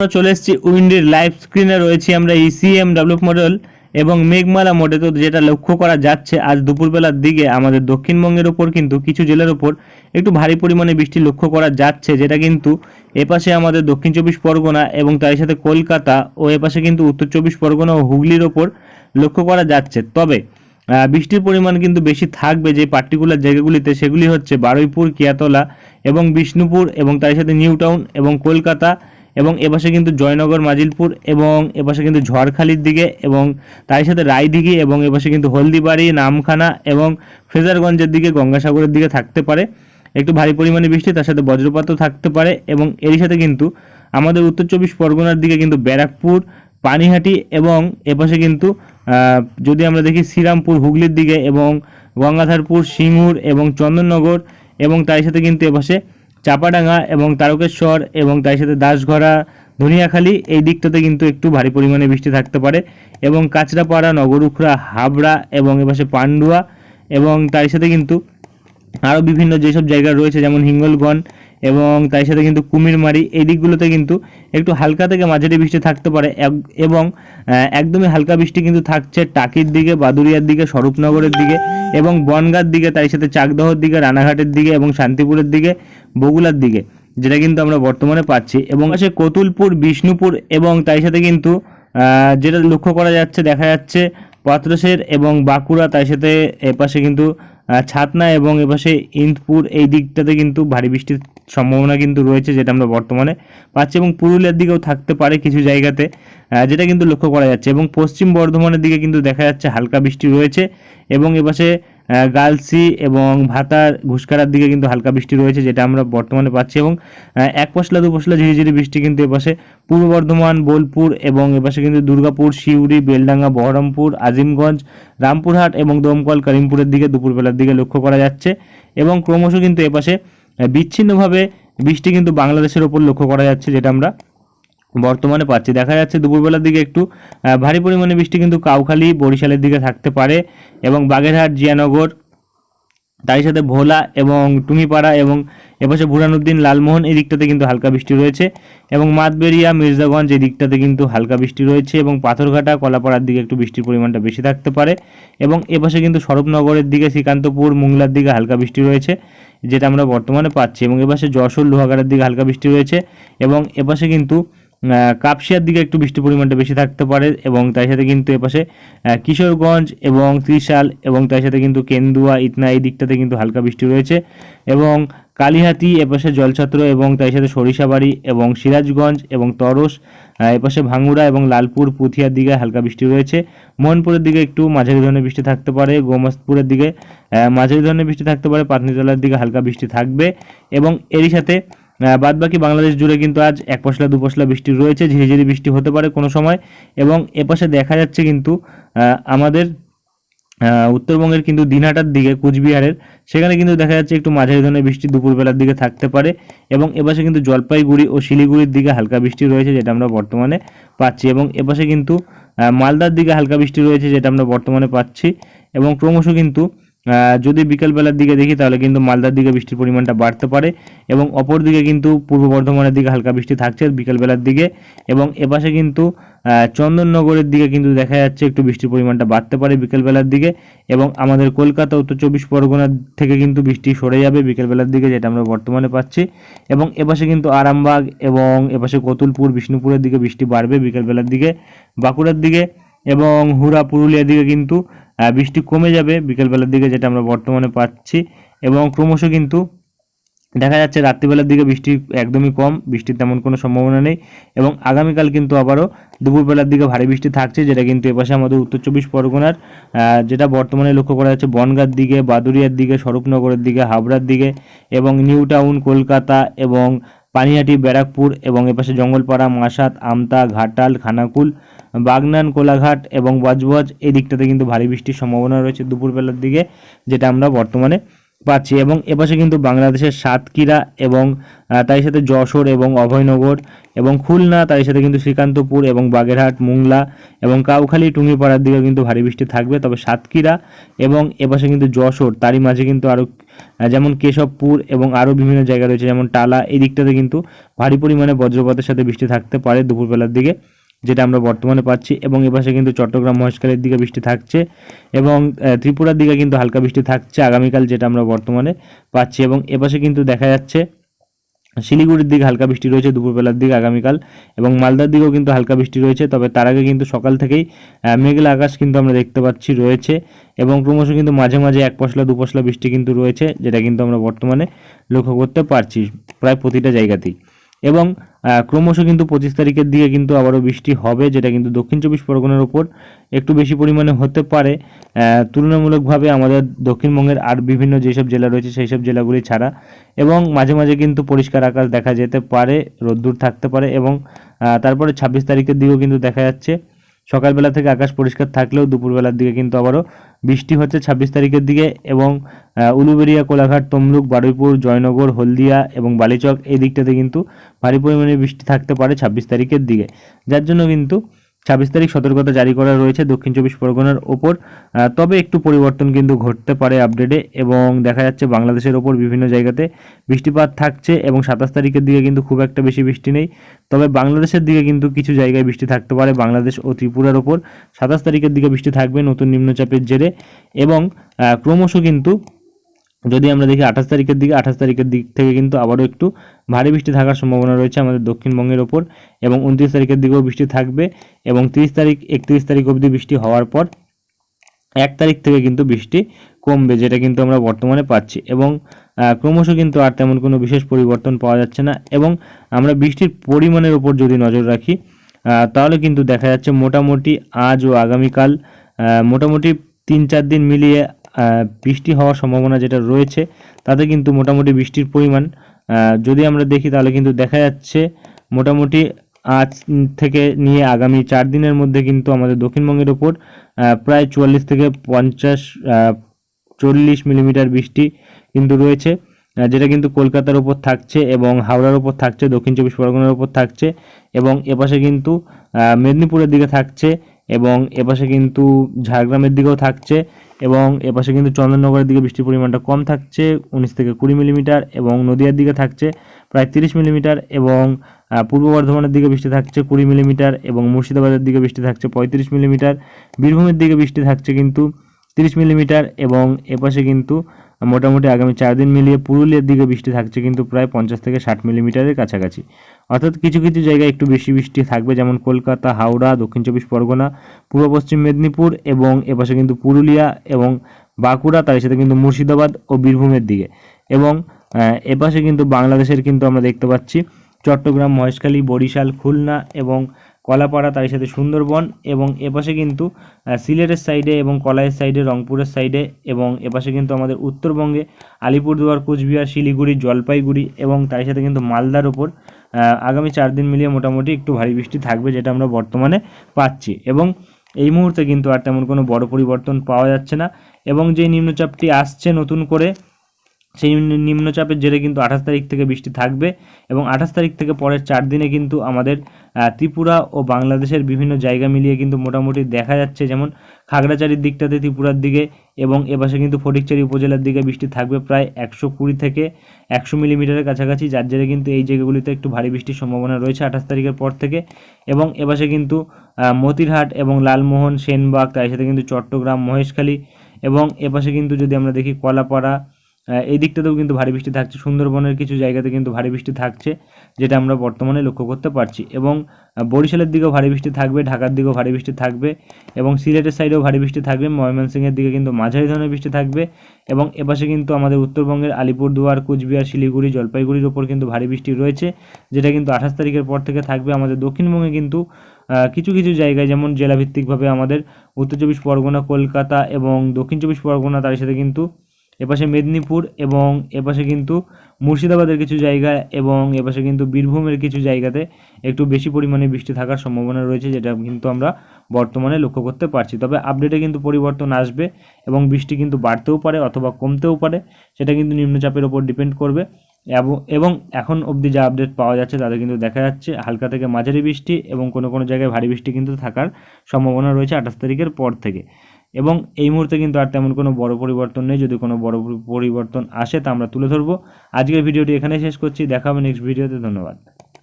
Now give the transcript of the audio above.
চলে এসেছি উইন্ডের লাইভ স্ক্রিনে রয়েছি আমরা ইসিএম ডেভেলপ মডেল এবং মেঘমালা মোডে তো যেটা লক্ষ্য করা যাচ্ছে, আজ দুপুরবেলার দিকে আমাদের দক্ষিণবঙ্গের ওপর কিন্তু কিছু জেলার ওপর একটু ভারী পরিমাণে বৃষ্টি লক্ষ্য করা যাচ্ছে, যেটা কিন্তু এপাশে আমাদের দক্ষিণ চব্বিশ পরগনা এবং তার সাথে কলকাতা ও এপাশে কিন্তু উত্তর চব্বিশ পরগনা ও হুগলির ওপর লক্ষ্য করা যাচ্ছে। তবে বৃষ্টির পরিমাণ কিন্তু বেশি থাকবে যে পার্টিকুলার জায়গাগুলিতে, সেগুলি হচ্ছে বারুইপুর, কিয়াতলা এবং বিষ্ণুপুর এবং তার সাথে নিউ টাউন এবং কলকাতা এবং এপাশে কিন্তু জয়নগর, মাজিলপুর এবং এপাশে কিন্তু ঝড়খালির দিকে এবং তার সাথে রায়দিঘি এবং এপাশে কিন্তু হলদিবাড়ি, নামখানা এবং ফ্রেজারগঞ্জের দিকে, গঙ্গাসাগরের দিকে থাকতে পারে। একটু ভারী পরিমাণে বৃষ্টি, তার সাথে বজ্রপাতও থাকতে পারে এবং এরই সাথে কিন্তু আমাদের উত্তর চব্বিশ পরগনার দিকে কিন্তু ব্যারাকপুর, পানিহাটি এবং এপাশে কিন্তু যদি আমরা দেখি শ্রীরামপুর, হুগলির দিকে এবং গঙ্গাধারপুর, সিঙ্গুর এবং চন্দননগর এবং তার সাথে কিন্তু এপাশে চাপাডাঙ্গা এবং তারকেশ্বর এবং তার সাথে দাসঘরা ধনিয়াখালী, এই দিকটাতে কিন্তু একটু ভারী পরিমাণে বৃষ্টি থাকতে পারে এবং কাঁচরাপাড়া নগরুখরা হাবড়া এবং এপাশে পান্ডুয়া এবং তার সাথে কিন্তু আরও বিভিন্ন যেসব জায়গা রয়েছে যেমন হিঙ্গলগঞ্জ এবং তার সাথে কিন্তু কুমিরমারি এই দিকগুলোতে কিন্তু একটু হালকা থেকে মাঝারি বৃষ্টি থাকতে পারে। এবং একদমই হালকা বৃষ্টি কিন্তু থাকছে টাকির দিকে বাদুরিয়ার দিকে, স্বরূপনগরের দিকে এবং বনগাঁর দিকে, তার সাথে চাকদহর দিকে, রানাঘাটের দিকে এবং শান্তিপুরের দিকে, বগুলার দিকে, যেটা কিন্তু আমরা বর্তমানে পাচ্ছি। এবং আছে কতুলপুর, বিষ্ণুপুর এবং তার সাথে কিন্তু যেটা লক্ষ্য করা যাচ্ছে, দেখা যাচ্ছে পাত্রসের এবং বাঁকুড়া, তার সাথে এপাশে কিন্তু ছাতনা এবং এপাশে ইন্দপুর এই দিকটাতে কিন্তু ভারী বৃষ্টির সম্ভাবনা কিন্তু রয়েছে যেটা আমরা বর্তমানে পাচ্ছি এবং পুরুলিয়ার দিকেও থাকতে পারে কিছু জায়গাতে যেটা কিন্তু লক্ষ্য করা যাচ্ছে এবং পশ্চিম বর্ধমানের দিকে কিন্তু দেখা যাচ্ছে হালকা বৃষ্টি রয়েছে এবং এপাশে গালসি এবং ভাতার ঘুসকারার দিকে কিন্তু হালকা বৃষ্টি রয়েছে, যেটা আমরা বর্তমানে পাচ্ছি এবং এক পশলা, দু পশলা ঝিরিঝিরি বৃষ্টি কিন্তু এপাশে পূর্ব বর্ধমান, বোলপুর এবং এপাশে কিন্তু দুর্গাপুর, সিউড়ি, বেলডাঙ্গা, বহরমপুর, আজিমগঞ্জ, রামপুরহাট এবং দমকল, করিমপুরের দিকে দুপুরবেলার দিকে লক্ষ্য করা যাচ্ছে এবং ক্রমশ কিন্তু এপাশে বিচ্ছিন্নভাবে বৃষ্টি কিন্তু বাংলাদেশের ওপর লক্ষ্য করা যাচ্ছে, যেটা আমরা বর্তমানে পাচ্ছি। দেখা যাচ্ছে দুপুরবেলার দিকে একটু ভারী পরিমাণে বৃষ্টি কিন্তু কাউখালী বরিশালের দিকে থাকতে পারে এবং বাগেরহাট, জিয়ানগর, তারই সাথে ভোলা এবং টুঙ্গিপাড়া এবং এপাশে বুরানুদ্দিন লালমোহন এই দিকটাতে কিন্তু হালকা বৃষ্টি রয়েছে এবং মাতবেরিয়া, মির্জাগঞ্জ এই দিকটাতে কিন্তু হালকা বৃষ্টি রয়েছে এবং পাথরঘাটা, কলাপাড়ার দিকে একটু বৃষ্টির পরিমাণটা বেশি থাকতে পারে এবং এপাশে কিন্তু স্বরূপনগরের দিকে শ্রীকান্তপুর, মুংলার দিকে হালকা বৃষ্টি রয়েছে যেটা আমরা বর্তমানে পাচ্ছি এবং এপাশে যশোর, লোহাগাড়ার দিকে হালকা বৃষ্টি রয়েছে এবং এপাশে কিন্তু কাপসিয়ার দিকে একটু বৃষ্টির পরিমাণটা বেশি থাকতে পারে এবং তার সাথে কিন্তু এপাশে কিশোরগঞ্জ এবং ত্রিশাল এবং তার সাথে কিন্তু কেন্দুয়া, ইতনা এই দিকটাতে কিন্তু হালকা বৃষ্টি রয়েছে। এবং কালীহাতি এপাশে জলছত্র এবং তার সাথে সরিষাবাড়ি এবং সিরাজগঞ্জ এবং তরস এপাশে ভাঙ্গুড়া এবং লালপুর, পুথিয়ার দিকে হালকা বৃষ্টি রয়েছে। মোহনপুরের দিকে একটু মাঝারি ধরনের বৃষ্টি থাকতে পারে গোমাস্তপুরের দিকে মাঝারি ধরনের বৃষ্টি থাকতে পারে পাতনিতলার দিকে হালকা বৃষ্টি থাকবে এবং এরই সাথে বাদ বাকি বাংলাদেশ জুড়ে কিন্তু আজ এক পশলা, দু পশলা বৃষ্টি রয়েছে, ঝিরিঝিরি বৃষ্টি হতে পারে কোনো সময় এবং এপাশে দেখা যাচ্ছে কিন্তু আমাদের উত্তরবঙ্গের কিন্তু দিনহাটার দিকে, কুচবিহারের, সেখানে কিন্তু দেখা যাচ্ছে একটু মাঝারি ধরনের বৃষ্টি দুপুরবেলার দিকে থাকতে পারে এবং এপাশে কিন্তু জলপাইগুড়ি ও শিলিগুড়ির দিকে হালকা বৃষ্টি রয়েছে যেটা আমরা বর্তমানে পাচ্ছি এবং এপাশে কিন্তু মালদার দিকে হালকা বৃষ্টি রয়েছে যেটা আমরা বর্তমানে পাচ্ছি এবং ক্রমশ কিন্তু যদি বিকেলবেলার দিকে দেখি, তাহলে কিন্তু মালদার দিকে বৃষ্টির পরিমাণটা বাড়তে পারে এবং অপর দিকে কিন্তু পূর্ব বর্ধমানের দিকে হালকা বৃষ্টি থাকছে বিকেলবেলার দিকে এবং এপাশে কিন্তু চন্দননগরের দিকে কিন্তু দেখা যাচ্ছে একটু বৃষ্টির পরিমাণটা বাড়তে পারে বিকেলবেলার দিকে এবং আমাদের কলকাতা উত্তর চব্বিশ পরগনার থেকে কিন্তু বৃষ্টি সরে যাবে বিকেলবেলার দিকে, যেটা আমরা বর্তমানে পাচ্ছি এবং এপাশে কিন্তু আরামবাগ এবং এপাশে কতুলপুর, বিষ্ণুপুরের দিকে বৃষ্টি বাড়বে বিকেলবেলার দিকে। বাঁকুড়ার দিকে এবং হুরা পুরুলিয়ার দিকে কিন্তু বৃষ্টি কমে যাবে বিকেলবেলার দিকে যেটা আমরা বর্তমানে পাচ্ছি এবং ক্রমশ কিন্তু দেখা যাচ্ছে রাত্রিবেলার দিকে বৃষ্টি একদমই কম, বৃষ্টির তেমন কোনো সম্ভাবনা নেই এবং আগামীকাল কিন্তু আবারও দুপুরবেলার দিকে ভারী বৃষ্টি থাকছে যেটা কিন্তু এপাশে আমাদের উত্তর চব্বিশ পরগনার যেটা বর্তমানে লক্ষ্য করা যাচ্ছে বনগাঁর দিকে বাদুরিয়ার দিকে, স্বরূপনগরের দিকে, হাবড়ার দিকে এবং নিউ টাউন, কলকাতা এবং পানিহাটি, ব্যারাকপুর এবং এপাশে জঙ্গলপাড়া মাসাত আমতা, ঘাটাল, খানাকুল বাগনান, কোলাঘাট এবং বজবজ এই দিকটাতে কিন্তু ভারী বৃষ্টির সম্ভাবনা রয়েছে দুপুরবেলার দিকে, যেটা আমরা বর্তমানে পাচ্ছি। এবং এপাশে কিন্তু বাংলাদেশের সাতক্ষীরা এবং তার সাথে যশোর এবং অভয়নগর এবং খুলনা তার সাথে কিন্তু শ্রীকান্তপুর এবং বাগেরহাট, মুংলা এবং কাউখালী, টুঙ্গিপাড়ার দিকে কিন্তু ভারী বৃষ্টি থাকবে। তবে সাতক্ষীরা এবং এপাশে কিন্তু যশোর, তারই মাঝে কিন্তু আরও যেমন কেশবপুর এবং আরও বিভিন্ন জায়গা রয়েছে, যেমন টালা, এই দিকটাতে কিন্তু ভারী পরিমাণে বজ্রপাতের সাথে বৃষ্টি থাকতে পারে দুপুরবেলার দিকে। যেটা আমরা বর্তমানে পাচ্ছি এবং এপাশে কিন্তু চট্টগ্রাম মহেশখালীর দিকে বৃষ্টি থাকছে এবং ত্রিপুরার দিকে কিন্তু হালকা বৃষ্টি থাকছে আগামীকাল যেটা আমরা বর্তমানে পাচ্ছি এবং এপাশে কিন্তু দেখা যাচ্ছে শিলিগুড়ির দিকে হালকা বৃষ্টি রয়েছে দুপুরবেলার দিকে আগামীকাল এবং মালদার দিকেও কিন্তু হালকা বৃষ্টি রয়েছে, তবে তার আগে কিন্তু সকাল থেকেই মেঘলা আকাশ কিন্তু আমরা দেখতে পাচ্ছি রয়েছে এবং ক্রমশ কিন্তু মাঝে মাঝে এক পশলা, দু পশলা বৃষ্টি কিন্তু রয়েছে যেটা কিন্তু আমরা বর্তমানে লক্ষ্য করতে পারছি প্রায় প্রতিটা জায়গাতেই এবং ক্রমশ কিন্তু পঁচিশ তারিখের দিকে কিন্তু আবারও বৃষ্টি হবে, যেটা কিন্তু দক্ষিণ চব্বিশ পরগনার ওপর একটু বেশি পরিমাণে হতে পারে। তুলনামূলকভাবে আমাদের দক্ষিণবঙ্গের আর বিভিন্ন যেসব জেলা রয়েছে সেই সব জেলাগুলি ছাড়া। এবং মাঝে মাঝে কিন্তু পরিষ্কার আকাশ দেখা যেতে পারে, রোদ্দুর থাকতে পারে এবং তারপরে ছাব্বিশ তারিখের দিকেও কিন্তু দেখা যাচ্ছে। সকালবেলা থেকে আকাশ পরিষ্কার থাকলেও দুপুরবেলার দিকে কিন্তু আবারও বৃষ্টি হচ্ছে। ছাব্বিশ তারিখের দিকে এবং উলুবেড়িয়া, কোলাঘাট, তমলুক, বারুইপুর, জয়নগর, হলদিয়া এবং বালিচক এই দিকটাতে কিন্তু ভারী পরিমাণে বৃষ্টি থাকতে পারে ছাব্বিশ তারিখের দিকে। যার জন্য কিন্তু ছাব্বিশ তারিখ সতর্কতা জারি করা রয়েছে দক্ষিণ চব্বিশ পরগনার ওপর। তবে একটু পরিবর্তন কিন্তু ঘটতে পারে আপডেটে এবং দেখা যাচ্ছে বাংলাদেশের ওপর বিভিন্ন জায়গাতে বৃষ্টিপাত থাকছে এবং সাতাশ তারিখের দিকে কিন্তু খুব একটা বেশি বৃষ্টি নেই। তবে বাংলাদেশের দিকে কিন্তু কিছু জায়গায় বৃষ্টি থাকতে পারে, বাংলাদেশ ও ত্রিপুরার ওপর। সাতাশ তারিখের দিকে বৃষ্টি থাকবে নতুন নিম্নচাপের জেরে এবং ক্রমশ কিন্তু যদি আমরা দেখি আঠাশ তারিখের দিকে, আঠাশ তারিখের দিক থেকে কিন্তু আবারও একটু ভারী বৃষ্টি থাকার সম্ভাবনা রয়েছে আমাদের দক্ষিণবঙ্গের ওপর এবং উনত্রিশ তারিখের দিকেও বৃষ্টি থাকবে এবং তিরিশ তারিখ, একত্রিশ তারিখ অবধি বৃষ্টি হওয়ার পর এক তারিখ থেকে কিন্তু বৃষ্টি কমবে, যেটা কিন্তু আমরা বর্তমানে পাচ্ছি এবং ক্রমশ কিন্তু আর তেমন কোনো বিশেষ পরিবর্তন পাওয়া যাচ্ছে না এবং আমরা বৃষ্টির পরিমাণের উপর যদি নজর রাখি তাহলে কিন্তু দেখা যাচ্ছে মোটামুটি আজ ও আগামীকাল মোটামুটি তিন চার দিন মিলিয়ে বৃষ্টি হওয়ার সম্ভাবনা যেটা রয়েছে, তাতে কিন্তু মোটামুটি বৃষ্টির পরিমাণ যদি আমরা দেখি তাহলে কিন্তু দেখা যাচ্ছে মোটামুটি আজ থেকে নিয়ে আগামী চার দিনের মধ্যে কিন্তু আমাদের দক্ষিণবঙ্গের ওপর প্রায় চুয়াল্লিশ থেকে পঞ্চাশ চল্লিশ মিলিমিটার বৃষ্টি কিন্তু রয়েছে যেটা কিন্তু কলকাতার ওপর থাকছে এবং হাওড়ার ওপর থাকছে, দক্ষিণ চব্বিশ পরগনার ওপর থাকছে এবং এপাশে কিন্তু মেদিনীপুরের দিকে থাকছে এবং এপাশে কিন্তু ঝাড়গ্রামের দিকেও থাকছে। এবং এপাশে কিন্তু চন্দননগরের দিকে বৃষ্টির পরিমাণটা কম থাকছে, উনিশ থেকে কুড়ি মিলিমিটার এবং নদিয়ার দিকে থাকছে প্রায় তিরিশ মিলিমিটার এবং পূর্ব বর্ধমানের দিকে বৃষ্টি থাকছে কুড়ি মিলিমিটার এবং মুর্শিদাবাদের দিকে বৃষ্টি থাকছে পঁয়ত্রিশ মিলিমিটার। বীরভূমের দিকে বৃষ্টি থাকছে কিন্তু তিরিশ মিলিমিটার এবং এপাশে কিন্তু মোটামুটি আগামী চার দিন মিলিয়ে পুরুলিয়ার দিকে বৃষ্টি থাকছে কিন্তু প্রায় পঞ্চাশ থেকে ষাট মিলিমিটারের কাছাকাছি। অর্থাৎ কিছু কিছু জায়গায় একটু বেশি বৃষ্টি থাকবে, যেমন কলকাতা, হাওড়া, দক্ষিণ চব্বিশ পরগনা, পূর্ব পশ্চিম মেদিনীপুর এবং এপাশে কিন্তু পুরুলিয়া এবং বাঁকুড়া, তার সাথে কিন্তু মুর্শিদাবাদ ও বীরভূমের দিকে। এবং এপাশে কিন্তু বাংলাদেশের কিন্তু আমরা দেখতে পাচ্ছি চট্টগ্রাম, মহেশখালী, বরিশাল, খুলনা এবং কলাপাড়া তার সাথে সুন্দরবন এবং এপাশে কিন্তু সিলেটের সাইডে এবং কলাইয়ের সাইডে রংপুরের সাইডে এবং এপাশে কিন্তু আমাদের উত্তরবঙ্গে আলিপুরদুয়ার, কোচবিহার, শিলিগুড়ি, জলপাইগুড়ি এবং তার সাথে কিন্তু মালদার ওপর আগামী চার দিন মিলিয়ে মোটামুটি একটু ভারী বৃষ্টি থাকবে যেটা আমরা বর্তমানে পাচ্ছি এবং এই মুহূর্তে কিন্তু আর তেমন কোনো বড় পরিবর্তন পাওয়া যাচ্ছে না এবং যে নিম্নচাপটি আসছে নতুন করে সেই নিম্ন- নিম্নচাপের জেরে কিন্তু আঠাশ তারিখ থেকে বৃষ্টি থাকবে এবং আঠাশ তারিখ থেকে পরের চার দিনে কিন্তু আমাদের ত্রিপুরা ও বাংলাদেশের বিভিন্ন জায়গা মিলিয়ে কিন্তু মোটামুটি দেখা যাচ্ছে যেমন খাগড়াছড়ির দিকটাতে ত্রিপুরার দিকে এবং এপাশে কিন্তু ফটিকচারি উপজেলার দিকে বৃষ্টি থাকবে প্রায় একশো কুড়ি থেকে একশো মিলিমিটারের কাছাকাছি, যার জেরে কিন্তু এই জায়গাগুলিতে একটু ভারী বৃষ্টির সম্ভাবনা রয়েছে আঠাশ তারিখের পর থেকে এবং এপাশে কিন্তু মতিরহাট এবং লালমোহন, সেনবাগ, তার সাথে কিন্তু চট্টগ্রাম, মহেশখালী এবং এপাশে কিন্তু যদি আমরা দেখি কলাপাড়া এই দিকটাতেও কিন্তু ভারী বৃষ্টি থাকছে। সুন্দরবনের কিছু জায়গাতে কিন্তু ভারী বৃষ্টি থাকছে, যেটা আমরা বর্তমানে লক্ষ্য করতে পারছি। এবং বরিশালের দিকেও ভারী বৃষ্টি থাকবে, ঢাকার দিকেও ভারী বৃষ্টি থাকবে এবং সিলেটের সাইডেও ভারী বৃষ্টি থাকবে, ময়মনসিংহের দিকে কিন্তু মাঝারি ধরনের বৃষ্টি থাকবে এবং এপাশে কিন্তু আমাদের উত্তরবঙ্গের আলিপুরদুয়ার, কুচবিহার, শিলিগুড়ি, জলপাইগুড়ির ওপর কিন্তু ভারী বৃষ্টি রয়েছে, যেটা কিন্তু আঠাশ তারিখের পর থেকে থাকবে আমাদের দক্ষিণবঙ্গে কিন্তু কিছু কিছু জায়গায় যেমন জেলাভিত্তিকভাবে আমাদের উত্তর চব্বিশ পরগনা, কলকাতা এবং দক্ষিণ চব্বিশ পরগনা, তার সাথে কিন্তু এপাশে মেদিনীপুর এবং এপাশে কিন্তু মুর্শিদাবাদের কিছু জায়গায় এবং এপাশে কিন্তু বীরভূমের কিছু জায়গাতে একটু বেশি পরিমাণে বৃষ্টি থাকার সম্ভাবনা রয়েছে, যেটা কিন্তু আমরা বর্তমানে লক্ষ্য করতে পারছি। তবে আপডেটে কিন্তু পরিবর্তন আসবে এবং বৃষ্টি কিন্তু বাড়তেও পারে অথবা কমতেও পারে, সেটা কিন্তু নিম্নচাপের ওপর ডিপেন্ড করবে। এবং- এবং এখন অবধি যা আপডেট পাওয়া যাচ্ছে তাতে কিন্তু দেখা যাচ্ছে হালকা থেকে মাঝারি বৃষ্টি এবং কোনো কোনো জায়গায় ভারী বৃষ্টি কিন্তু থাকার সম্ভাবনা রয়েছে আঠাশ তারিখের পর থেকে। এবং এই মুহূর্তে কিন্তু আর তেমন কোনো বড় পরিবর্তন নেই। যদি কোনো বড় পরিবর্তন আসে তা আমরা তুলে ধরবো। আজকের ভিডিওটি এখানে শেষ করছি। দেখা হবে নেক্সট ভিডিওতে ধন্যবাদ।